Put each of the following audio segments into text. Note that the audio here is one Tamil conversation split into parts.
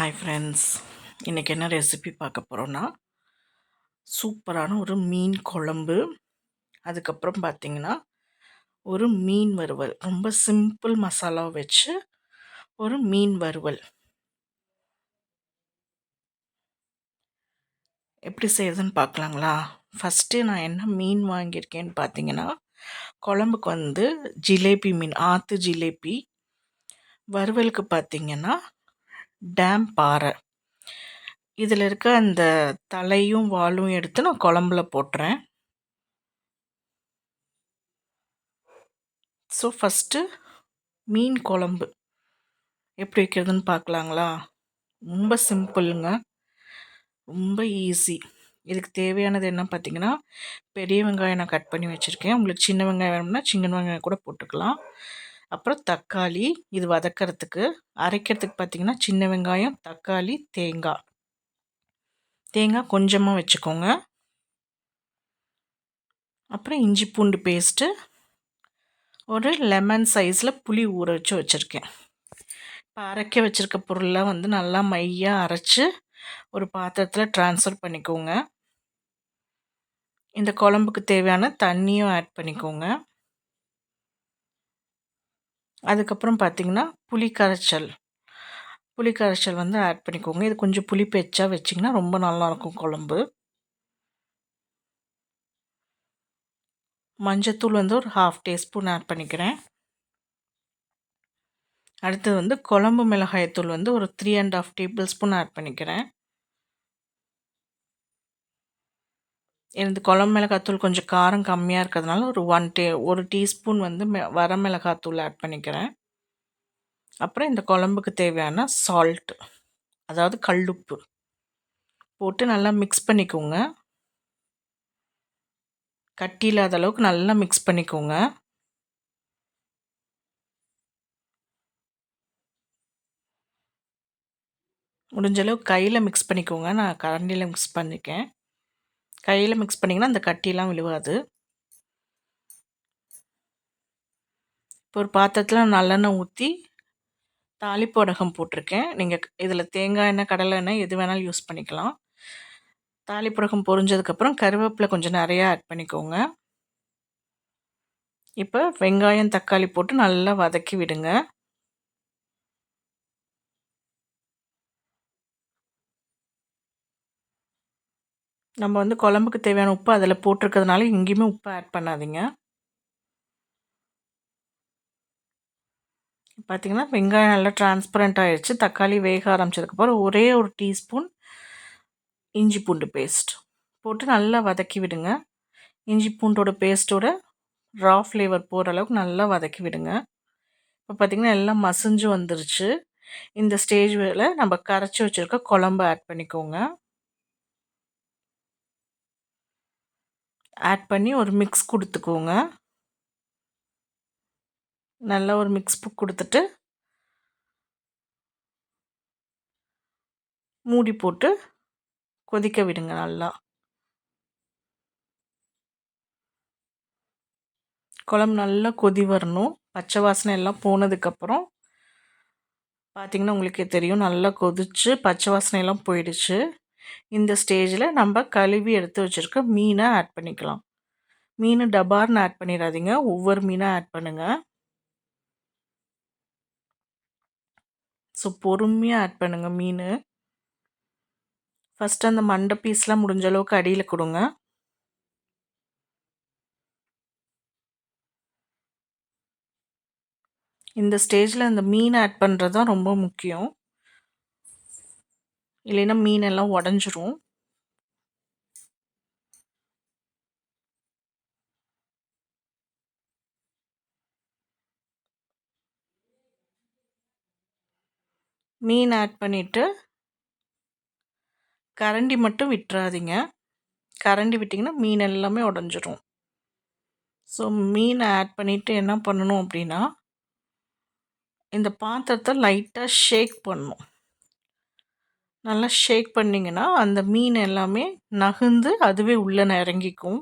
ஹாய் ஃப்ரெண்ட்ஸ் இன்றைக்கி என்ன ரெசிபி பார்க்க போகிறோன்னா சூப்பரான ஒரு மீன் குழம்பு. அதுக்கப்புறம் பார்த்திங்கன்னா ஒரு மீன் வறுவல். ரொம்ப சிம்பிள் மசாலா வச்சு ஒரு மீன் வறுவல். எப்படி செய்யுதுன்னு பார்க்கலாங்களா ஃபஸ்ட்டு நான் என்ன மீன் வாங்கியிருக்கேன்னு பார்த்தீங்கன்னா குழம்புக்கு வந்து ஜிலேபி மீன் ஆற்று ஜிலேபி. வறுவலுக்கு பார்த்திங்கன்னா டேம் பாறை. இதில் இருக்க அந்த தலையும் வாலும் எடுத்து நான் குழம்புல போட்டுறேன். ஸோ ஃபஸ்ட்டு மீன் குழம்பு. எப்படி வைக்கிறதுன்னு பார்க்கலாங்களா? ரொம்ப சிம்பிளுங்க. ரொம்ப ஈஸி இதுக்கு தேவையானது என்ன பார்த்தீங்கன்னா பெரிய வெங்காயம் நான் கட் பண்ணி வச்சுருக்கேன். உங்களுக்கு சின்ன வெங்காயம் வேணும்னா சின்ன வெங்காயம் கூட போட்டுக்கலாம். அப்புறம் தக்காளி இது வதக்கிறதுக்கு அரைக்கிறதுக்கு பார்த்திங்கன்னா சின்ன வெங்காயம் தக்காளி தேங்காய் தேங்காய் கொஞ்சமாக வச்சுக்கோங்க. அப்புறம் இஞ்சி பூண்டு பேஸ்ட்டு ஒரு லெமன் சைஸில் புளி ஊற வச்சு வச்சுருக்கேன். இப்போ அரைக்க வச்சுருக்க பொருளெலாம் வந்து நல்லா மையாக அரைச்சி ஒரு பாத்திரத்தில் ட்ரான்ஸ்ஃபர் பண்ணிக்கோங்க. இந்த குழம்புக்கு தேவையான தண்ணியும் ஆட் பண்ணிக்கோங்க. அதுக்கப்புறம் பார்த்திங்கன்னா புளி கரைச்சல் புளி கரைச்சல் வந்து ஆட் பண்ணிக்கோங்க. இது கொஞ்சம் புளி பேச்சாக வச்சிங்கன்னா ரொம்ப நல்லாயிருக்கும் குழம்பு. மஞ்சத்தூள் வந்து ஒரு ஹாஃப் டீஸ்பூன் ஆட் பண்ணிக்கிறேன். அடுத்தது வந்து குழம்பு மிளகாயத்தூள் வந்து ஒரு three and half tablespoon add பண்ணிக்கிறேன். எனது குழம்பு மிளகாத்தூள் கொஞ்சம் காரம் கம்மியாக இருக்கிறதுனால ஒரு ஒன் டே ஒரு டீஸ்பூன் வந்து மெ வர மிளகாத்தூள் ஆட் பண்ணிக்கிறேன். அப்புறம் இந்த குழம்புக்கு தேவையான சால்ட் அதாவது கல்லுப்பு போட்டு நல்லா மிக்ஸ் பண்ணிக்கோங்க. கட்டி இல்லாத அளவுக்கு நல்லா மிக்ஸ் பண்ணிக்கோங்க. முடிஞ்ச கையில் மிக்ஸ் பண்ணிக்கோங்க. நான் கரண்டியில் மிக்ஸ் பண்ணிக்கேன் கையில் மிக்ஸ் பண்ணிங்கன்னா அந்த கட்டிலாம் விழுவாது. இப்போ ஒரு பாத்திரத்தில் நல்லெண்ணெய் ஊற்றி தாளிப்போடகம் போட்டிருக்கேன். நீங்கள் இதில் தேங்காய் எண்ணெய் கடலை எண்ணெய் எது வேணாலும் யூஸ் பண்ணிக்கலாம். தாளிப்புடகம் பொரிஞ்சதுக்கப்புறம் கருவேப்பிலை கொஞ்சம் நிறையா ஆட் பண்ணிக்கோங்க. இப்போ வெங்காயம் தக்காளி போட்டு நல்லா வதக்கி விடுங்க. நம்ம வந்து குழம்புக்கு தேவையான உப்பு அதில் போட்டிருக்கிறதுனால எங்கேயுமே உப்பு ஆட் பண்ணாதீங்க. பார்த்திங்கன்னா வெங்காயம் நல்லா டிரான்ஸ்பரண்ட் ஆகிடுச்சு தக்காளி வேக ஆரம்பிச்சதுக்கப்புறம் ஒரே ஒரு டீஸ்பூன் இஞ்சி பூண்டு பேஸ்ட் போட்டு நல்லா வதக்கி விடுங்க. இஞ்சி பூண்டோட பேஸ்ட்டோட ரா ஃப்ளேவர் போகிற அளவுக்கு நல்லா வதக்கி விடுங்க. இப்போ பார்த்திங்கன்னா எல்லாம் மசிஞ்சு வந்துருச்சு. இந்த ஸ்டேஜில் நம்ம கரைச்சி வச்சுருக்க குழம்பு ஆட் பண்ணிக்கோங்க. ஆட் பண்ணி ஒரு மிக்ஸ் கொடுத்துக்கோங்க. நல்லா ஒரு மிக்ஸ் கொடுத்துட்டு மூடி போட்டு கொதிக்க விடுங்க நல்லா. குழம்பு நல்லா கொதி வரணும். பச்சை வாசனை எல்லாம் போனதுக்கப்புறம் பார்த்திங்கன்னா உங்களுக்கே தெரியும் நல்லா கொதிச்சு பச்சை வாசனையெல்லாம் போயிடுச்சு. இந்த ஸ்டேஜில் நம்ம கழுவி எடுத்து வச்சுருக்க மீனை ஆட் பண்ணிக்கலாம். மீன் டபார்னு ஆட் பண்ணிடாதீங்க. ஒவ்வொரு மீனாக ஆட் பண்ணுங்கள் ஸோ பொறுமையாக ஆட் பண்ணுங்கள் மீன். ஃபஸ்ட்டு அந்த மண்டை பீஸ்லாம் முடிஞ்ச அளவுக்கு அடியில் கொடுங்க. இந்த ஸ்டேஜில் அந்த மீன் ஆட் பண்ணுறது தான் ரொம்ப முக்கியம். இல்லைன்னா மீன் எல்லாம் உடஞ்சிரும். மீன் ஆட் பண்ணிவிட்டு கரண்டி மட்டும் விட்டுறாதீங்க. கரண்டி விட்டிங்கன்னா மீன் எல்லாமே உடஞ்சிரும். ஸோ மீனை ஆட் பண்ணிவிட்டு என்ன பண்ணணும் அப்படின்னா இந்த பாத்திரத்தை லைட்டாக ஷேக் பண்ணணும். நல்லா ஷேக் பண்ணிங்கன்னா அந்த மீன் எல்லாமே நகுந்து அதுவே உள்ளே இறங்கிக்கும்.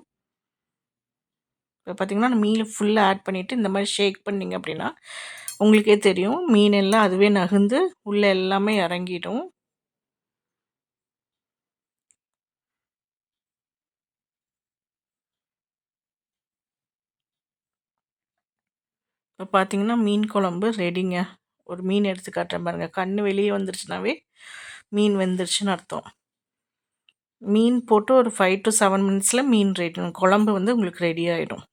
இப்போ பார்த்திங்கன்னா மீன் ஃபுல்லாக ஆட் பண்ணிவிட்டு இந்த மாதிரி ஷேக் பண்ணிங்க அப்படின்னா உங்களுக்கே தெரியும். மீன் எல்லாம் அதுவே நகுந்து உள்ளே எல்லாமே இறங்கிடும். இப்போ பார்த்தீங்கன்னா மீன் குழம்பு ரெடிங்க ஒரு மீன் எடுத்து காட்டுற பாருங்கள் கண் வெளியே வந்துருச்சுனாவே மீன் வெந்துருச்சுன்னு அர்த்தம். மீன் போட்டு ஒரு ஃபைவ் டு செவன் மினிட்ஸில் மீன் ரெடி குழம்பு வந்து உங்களுக்கு ரெடி ஆகிடும்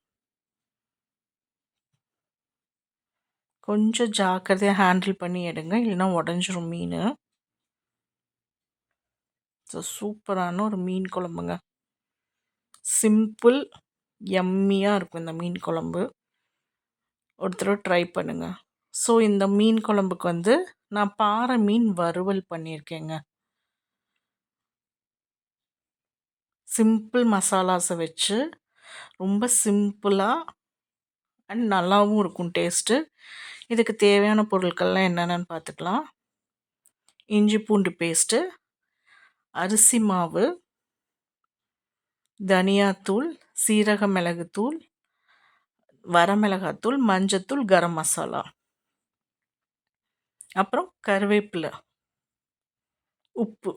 கொஞ்சம் ஜாக்கிரதையாக ஹேண்டில் பண்ணி எடுங்க. இல்லைன்னா உடஞ்சிரும் மீன். ஸோ சூப்பரான ஒரு மீன் குழம்புங்க. சிம்பிள் எம்மியாக இருக்கும் இந்த மீன் குழம்பு. ஒருத்தர் ட்ரை பண்ணுங்கள் ஸோ இந்த மீன் குழம்புக்கு வந்து நான் பாறை மீன் வறுவல் பண்ணியிருக்கேங்க. சிம்பிள் மசாலாஸை வச்சு ரொம்ப சிம்பிளாக அண்ட் நல்லாவும் இருக்கும் டேஸ்ட்டு இதுக்கு தேவையான பொருட்கள்லாம் என்னென்னு பார்த்துக்கலாம். இஞ்சி பூண்டு பேஸ்ட்டு அரிசி மாவு தனியாத்தூள் சீரக மிளகுத்தூள் வரமிளகாத்தூள் மஞ்சத்தூள் கரம் மசாலா. அப்புறம் கருவேப்பிலை உப்பு.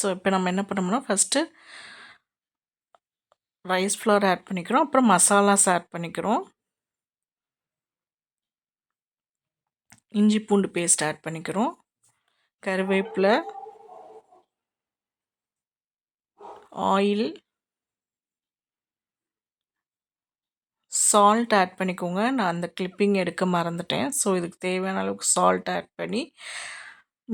ஸோ இப்போ நம்ம என்ன பண்ணோம்னா ஃபஸ்ட்டு ரைஸ் ஃப்ளவர் ஆட் பண்ணிக்கிறோம். அப்புறம் மசாலாஸ் ஆட் பண்ணிக்கிறோம். இஞ்சி பூண்டு பேஸ்ட் ஆட் பண்ணிக்கிறோம். கருவேப்பிலை ஆயில் சால்ட் ஆட் பண்ணிக்கோங்க. நான் அந்த கிளிப்பிங் எடுக்க மறந்துட்டேன். ஸோ இதுக்கு தேவையான அளவுக்கு சால்ட் ஆட் பண்ணி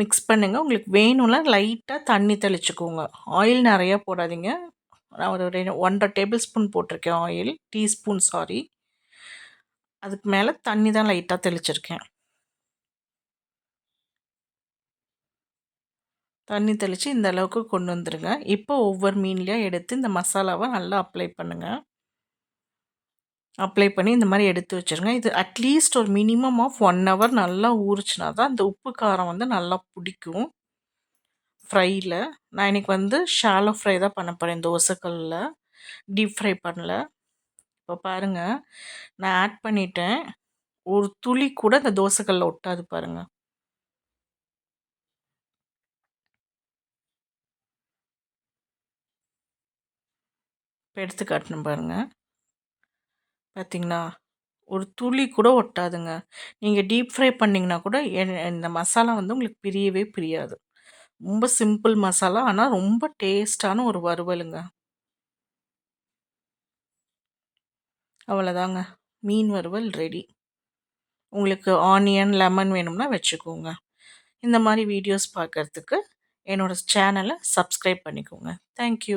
மிக்ஸ் பண்ணுங்கள் உங்களுக்கு வேணும்னா லைட்டாக தண்ணி தெளிச்சுக்கோங்க. ஆயில் நிறையா போடாதீங்க. நான் ஒரு ரெண்டு ஒன்றரை டேபிள் ஸ்பூன் போட்டிருக்கேன் ஆயில் டீஸ்பூன் சாரி அதுக்கு மேலே தண்ணி தான் லைட்டாக தெளிச்சிருக்கேன். தண்ணி தெளித்து இந்த அளவுக்கு கொண்டு வந்துடுங்க இப்போ ஒவ்வொரு மீன்லேயும் எடுத்து இந்த மசாலாவை நல்லா அப்ளை பண்ணுங்கள் அப்ளை பண்ணி இந்த மாதிரி எடுத்து வச்சுருங்க. இது அட்லீஸ்ட் ஒரு மினிமம் ஆஃப் ஒன் ஹவர் நல்லா ஊறிச்சுனா தான் அந்த உப்பு காரம் வந்து நல்லா பிடிக்கும். ஃப்ரையில் நான் இன்றைக்கி வந்து ஷாலோ ஃப்ரை தான் பண்ண போகிறேன் தோசைக்கல்லில் டீப் ஃப்ரை பண்ணல. இப்போ பாருங்கள் நான் ஆட் பண்ணிட்டேன். ஒரு துளி கூட இந்த தோசைக்கல்லில் ஒட்டாது பாருங்கள் இப்போ எடுத்து காட்டணும் பாருங்கள் பார்த்திங்களா ஒரு துளி கூட ஒட்டாதுங்க. நீங்கள் டீப் ஃப்ரை பண்ணிங்கன்னா கூட இந்த மசாலா வந்து உங்களுக்கு பிரியவே பிரியாது. ரொம்ப சிம்பிள் மசாலா ஆனால் ரொம்ப டேஸ்டான ஒரு வறுவலுங்க. அவ்வளோதாங்க மீன் வறுவல் ரெடி உங்களுக்கு ஆனியன் லெமன் வேணும்னா வச்சுக்கோங்க. இந்த மாதிரி வீடியோஸ் பார்க்குறதுக்கு என்னோடய சேனலை சப்ஸ்கிரைப் பண்ணிக்கோங்க. தேங்க்யூ